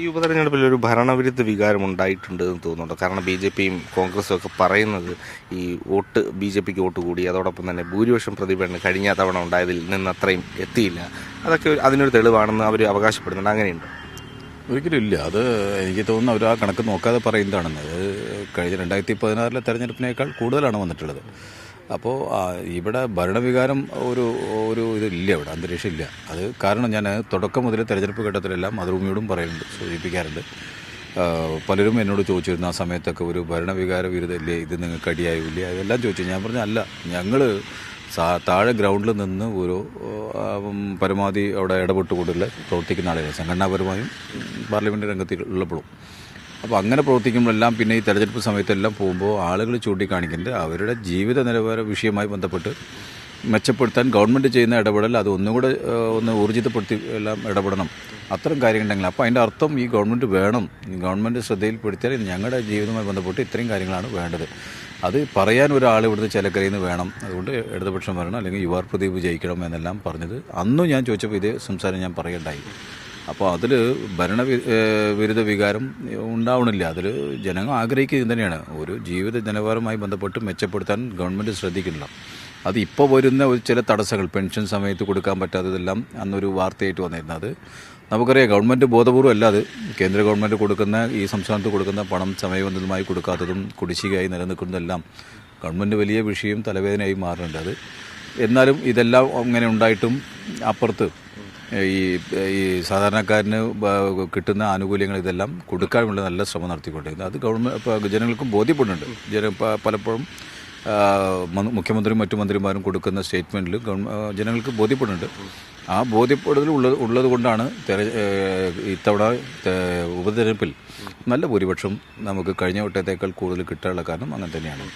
ഈ ഉപതെരഞ്ഞെടുപ്പിൽ ഒരു ഭരണവിരുദ്ധ വികാരം ഉണ്ടായിട്ടുണ്ട് എന്ന് തോന്നുന്നുണ്ട്? കാരണം ബി ജെ പിയും കോൺഗ്രസും ഒക്കെ പറയുന്നത് ഈ വോട്ട് ബി ജെ പിക്ക് വോട്ട് കൂടി അതോടൊപ്പം തന്നെ ഭൂരിപക്ഷം പ്രതിഭരണം കഴിഞ്ഞ തവണ ഉണ്ടായതിൽ നിന്ന് അത്രയും എത്തിയില്ല. അതൊക്കെ അതിനൊരു തെളിവാണെന്ന് അവർ അവകാശപ്പെടുന്നുണ്ട്. അങ്ങനെയുണ്ട്? ഒരിക്കലും ഇല്ല. അത് എനിക്ക് തോന്നുന്നു അവർ ആ കണക്ക് നോക്കാതെ പറയുന്നതാണെന്ന്. കഴിഞ്ഞ രണ്ടായിരത്തി പതിനാറിലെ തെരഞ്ഞെടുപ്പിനേക്കാൾ കൂടുതലാണ് വന്നിട്ടുള്ളത്. അപ്പോൾ ഇവിടെ ഭരണവികാരം ഒരു ഒരു ഇതില്ല ഇവിടെ അന്തരീക്ഷം ഇല്ല അത് കാരണം ഞാൻ തുടക്കം മുതൽ തെരഞ്ഞെടുപ്പ് ഘട്ടത്തിലെല്ലാം മാതൃഭൂമിയോടും പറയുന്നുണ്ട് സൂചിപ്പിക്കാറുണ്ട്. പലരും എന്നോട് ചോദിച്ചിരുന്നു ആ സമയത്തൊക്കെ ഒരു ഭരണവികാര വിരുദ്ധമില്ലേ ഇത് നിങ്ങൾക്ക് അടിയായില്ലേ അതെല്ലാം ചോദിച്ചു. ഞാൻ പറഞ്ഞു അല്ല ഞങ്ങൾ താഴെ ഗ്രൗണ്ടിൽ നിന്ന് ഒരു പരമാവധി അവിടെ ഇടപെട്ടുകൊണ്ടുള്ള പ്രവർത്തിക്കുന്ന ആളുകൾ സംഘടനാപരമായും പാർലമെന്റ് രംഗത്തിൽ ഉള്ളപ്പോഴും. അപ്പോൾ അങ്ങനെ പ്രവർത്തിക്കുമ്പോഴെല്ലാം പിന്നെ ഈ തെരഞ്ഞെടുപ്പ് സമയത്തെല്ലാം പോകുമ്പോൾ ആളുകൾ ചൂണ്ടിക്കാണിക്കുന്നത് അവരുടെ ജീവിത നിലവാര വിഷയമായി ബന്ധപ്പെട്ട് മെച്ചപ്പെടുത്താൻ ഗവൺമെന്റ് ചെയ്യുന്ന ഇടപെടൽ അത് ഒന്നുകൂടെ ഒന്ന് ഊർജിതപ്പെടുത്തി എല്ലാം ഇടപെടണം. അത്തരം കാര്യങ്ങളുണ്ടെങ്കിൽ അപ്പോൾ അതിന്റെ അർത്ഥം ഈ ഗവൺമെന്റ് വേണം. ഗവൺമെന്റ് ശ്രദ്ധയിൽപ്പെടുത്തിയാൽ ഞങ്ങളുടെ ജീവിതവുമായി ബന്ധപ്പെട്ട് ഇത്രയും കാര്യങ്ങളാണ് വേണ്ടത്. അത് പറയാൻ ഒരാൾ ഇവിടുന്ന് ചിലക്കരയിൽ നിന്ന് വേണം. അതുകൊണ്ട് ഇടതുപക്ഷം വരണം. അല്ലെങ്കിൽ യുവാർ പ്രദീപ് ജയിക്കണം എന്നെല്ലാം പറഞ്ഞത് അന്നും ഞാൻ ചോദിച്ചപ്പോൾ ഇതേ സംസാരം ഞാൻ പറയണ്ടായി. അപ്പോൾ അതിൽ ഭരണ വിരുദ്ധ വികാരം ഉണ്ടാവണില്ല. അതിൽ ജനങ്ങൾ ആഗ്രഹിക്കുന്നത് തന്നെയാണ്. ഒരു ജീവിത നിലവാരവുമായി ബന്ധപ്പെട്ട് മെച്ചപ്പെടുത്താൻ ഗവൺമെന്റ് ശ്രദ്ധിക്കുന്നില്ല അത് ഇപ്പോൾ വരുന്ന ഒരു ചില തടസ്സങ്ങൾ പെൻഷൻ സമയത്ത് കൊടുക്കാൻ പറ്റാത്തതെല്ലാം അന്നൊരു വാർത്തയായിട്ട് വന്നിരുന്നത് നമുക്കറിയാം ഗവൺമെന്റ് ബോധപൂർവം അല്ലാതെ കേന്ദ്ര ഗവൺമെന്റ് കൊടുക്കുന്ന ഈ സംസ്ഥാനത്ത് കൊടുക്കുന്ന പണം സമയബന്ധിതമായി കൊടുക്കാത്തതും കുടിശ്ശികയായി നിലനിൽക്കുന്നതെല്ലാം ഗവൺമെന്റ് വലിയ വിഷയം തലവേദനയായി മാറുന്നുണ്ട് അത്. എന്നാലും ഇതെല്ലാം അങ്ങനെ ഉണ്ടായിട്ടും അപ്പുറത്ത് ഈ ഈ സാധാരണക്കാരന് കിട്ടുന്ന ആനുകൂല്യങ്ങൾ ഇതെല്ലാം കൊടുക്കാനുള്ള നല്ല ശ്രമം നടത്തിക്കൊണ്ടിരുന്നത് അത് ഗവൺമെന്റ് ജനങ്ങൾക്കും ബോധ്യപ്പെടുന്നുണ്ട്. ജന പലപ്പോഴും മുഖ്യമന്ത്രിയും മറ്റു മന്ത്രിമാരും കൊടുക്കുന്ന സ്റ്റേറ്റ്മെന്റിൽ ജനങ്ങൾക്ക് ബോധ്യപ്പെടുന്നുണ്ട്. ആ ബോധ്യപ്പെടുതൽ ഉള്ളത് ഉള്ളത് കൊണ്ടാണ് തെര ഇത്തവണ ഉപതെരഞ്ഞെടുപ്പിൽ നല്ല ഭൂരിപക്ഷം നമുക്ക് കഴിഞ്ഞ വട്ടത്തേക്കാൾ കൂടുതൽ കിട്ടാനുള്ള കാരണം അങ്ങനെ തന്നെയാണ്.